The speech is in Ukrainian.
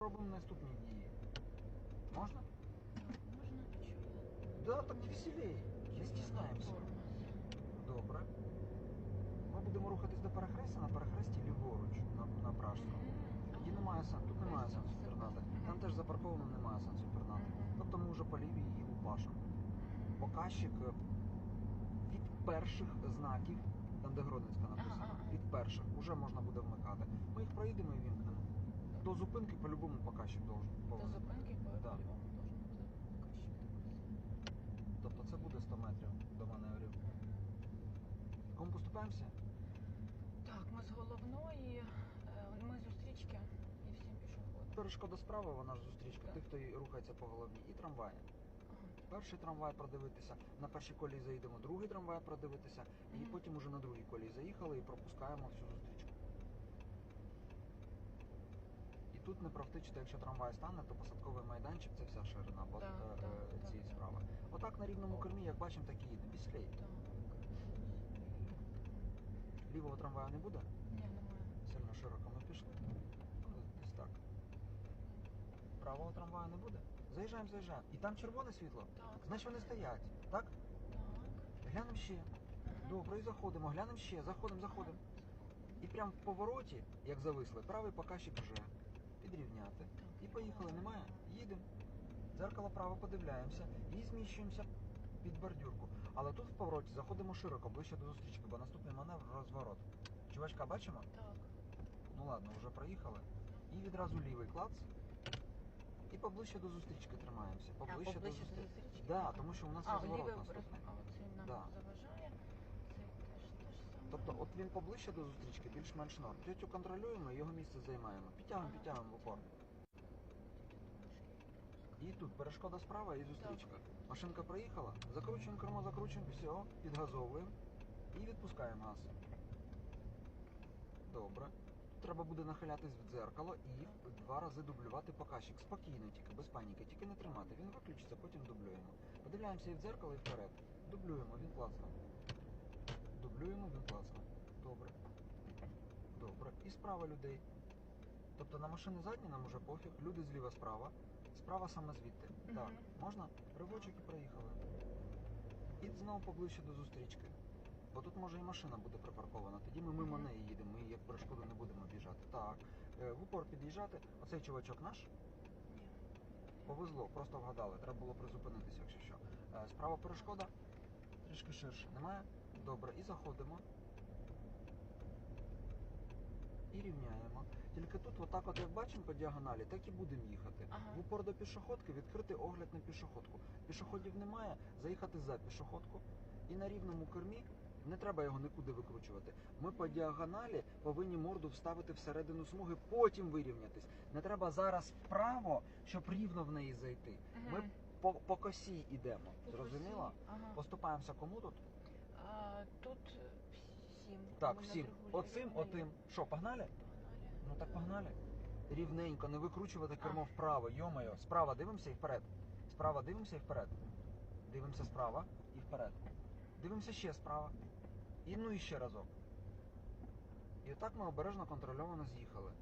Робимо наступні дії. Можна? Можна. Да, так веселей. Не стіснаємося. Добре. Ми будемо рухатись до перехрестя на перехресті ліворуч на, на Пражському. Тоді немає сенсу. Тут немає сенсу пірнати. Там теж запарковано немає сенсу пірнати. Тобто ми вже по лівій її лупашимо. Показчик е, від перших знаків, там де Ага, ага. від перших, вже можна буде вмикати. Ми їх проїдемо і вімкнемо. До зупинки по-любому показчик должен. До повинен. зупинки по Да. по-любому должен бути показчик. Тобто це буде 100 метрів до маневрів. Кому поступаємося? Так, ми з головної, е, ми зустрічки і всім пішоходом. Перешкода справа, вона ж зустрічка, Так. тих, хто рухається по головній, і трамваї. Ага. Перший трамвай продивитися, на першій колії заїдемо, другий трамвай продивитися, і Мгм. потім уже на другій колії заїхали і пропускаємо всю зустрічку. І тут не провтичити, якщо трамвай стане, то посадковий майданчик це вся ширина бо, Так, е, е, цієї так. справи. Отак на рівному кермі, як бачимо, так і їде. Біслей. Так. Лівого трамваю не буде? Ні, немає. Сильно широко ми пішли. Десь так. Правого трамваю не буде? Заїжджаємо, заїжджаємо. І там червоне світло. Так. Значить вони стоять. Так? Так. Глянемо ще. Добре, і заходимо. Глянемо ще. Заходимо, заходимо. І прямо в повороті, як зависли, правий показчик вже. Підрівняти. Так, І поїхали. Немає? Їдемо. Дзеркало право подивляємося і зміщуємося під бордюрку. Але тут в повороті заходимо широко, ближче до зустрічки, бо наступний маневр розворот. Чувачка бачимо? Так. Ну ладно, вже проїхали. І відразу лівий клац. І поближче до зустрічки тримаємося. Поближче, а, до поближче зустрічки. зустрічки? Да, тому що у нас А, розворот лівий наступний. А оцей нам Да. заважає. Це теж те ж саме. Тобто, от він поближче до зустрічки, більш-менш норм. Третю контролюємо, його місце займаємо. Підтягуємо, підтягуємо в упор. І тут перешкода справа і зустрічка. Машинка проїхала, закручуємо кермо, закручуємо, все, підгазовуємо і відпускаємо газ. Добре. Треба буде нахилятись в дзеркало і два рази дублювати показчик. Спокійно, тільки без паніки, тільки не тримати. Він виключиться, потім дублюємо. Подивляємося і в дзеркало, і вперед. Дублюємо, він класно. Дублюємо, він класно. Добре. Добре. І справа людей. Тобто на машини задні нам уже пофіг, люди зліва справа. Справа саме звідти. Мгм. Так, можна? Ривочок і проїхали. І знову поближче до зустрічки. Бо тут може і машина буде припаркована. Тоді ми мимо неї їдемо, ми як перешкоду не будемо об'їжджати. Так, е, в упор під'їжджати. Оцей чувачок наш. Ні. Повезло, просто вгадали. Треба було призупинитися, якщо що. Е, Справа перешкода. Трішки ширше. Немає? Добре. І заходимо. І рівняємо. Тільки тут, отак, от як бачимо по діагоналі, так і будемо їхати. Ага. В упор до пішоходки відкрити огляд на пішоходку. Пішоходів немає, заїхати за пішоходку. І на рівному кермі не треба його нікуди викручувати. Ми по діагоналі повинні морду вставити всередину смуги, потім вирівнятись. Не треба зараз вправо, щоб рівно в неї зайти. Ми по, по косі йдемо. Зрозуміло? Ага. Поступаємося кому тут? А, тут. Так, всім. Оцим, отим. Що, погнали? Ну так погнали. Рівненько, не викручувати кермо вправо. Йомайо, справа дивимося і вперед. Справа дивимося і вперед. Дивимося справа і вперед. Дивимося ще справа. І ну і ще разок. І отак ми обережно контрольовано з'їхали.